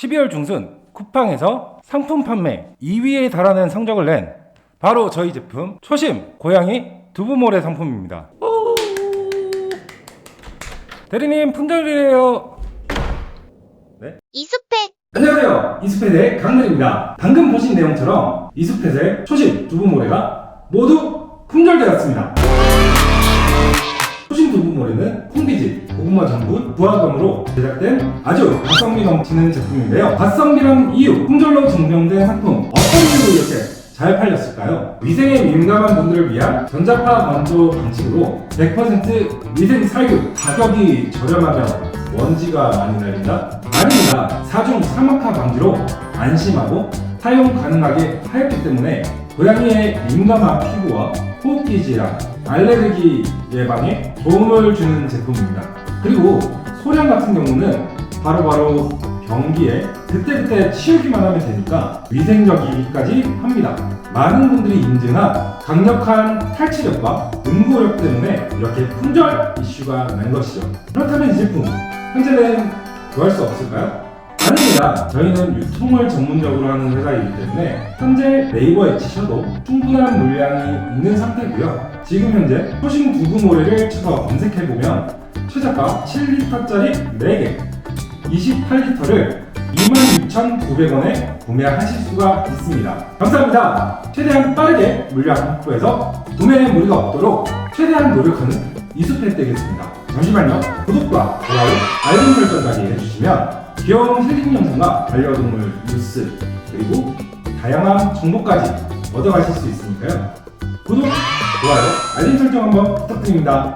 12월 중순 쿠팡에서 상품 판매 2위에 달하는 성적을 낸 바로 저희 제품 초심 고양이 두부모래 상품입니다. 대리님 품절이래요. 이수팩 안녕하세요. 이수펫의 강늘입니다. 방금 보신 내용처럼 이수펫의 초심 두부모래가 모두 품절되었습니다. 두부모래는 콩비지, 고구마 전분, 부화금으로 제작된 아주 가성비 넘치는 제품인데요. 가성비란 이유, 품절로 증명된 상품 어떤 이유로 이렇게 잘 팔렸을까요? 위생에 민감한 분들을 위한 전자파 건조 방식으로 100% 위생 살균 가격이 저렴하면 먼지가 많이 날린다? 아닙니다. 사중 사막화 방지로 안심하고 사용 가능하게 하였기 때문에 고양이의 민감한 피부와 호흡기 질환, 알레르기 예방에 도움을 주는 제품입니다. 그리고 소량 같은 경우는 바로바로 변기에 그때그때 치우기만 하면 되니까 위생적이기까지 합니다. 많은 분들이 인증한 강력한 탈취력과 응고력 때문에 이렇게 품절 이슈가 난 것이죠. 그렇다면 이 제품 현재는 구할 수 없을까요? 아닙니다. 저희는 유통을 전문적으로 하는 회사이기 때문에 현재 네이버에 치셔도 충분한 물량이 있는 상태고요. 지금 현재 초심 두부모래를 쳐서 검색해보면 최저가 7리터짜리 4개 28리터를 26,900원에 구매하실 수가 있습니다. 감사합니다. 최대한 빠르게 물량 확보해서 구매 무리가 없도록 최대한 노력하는 이수팬 되겠습니다. 잠시만요. 구독과 좋아요, 알림 설정까지 해주시면 귀여운 힐링 영상과 반려동물 뉴스 그리고 다양한 정보까지 얻어가실 수 있으니까요. 구독, 좋아요, 알림 설정 한번 부탁드립니다.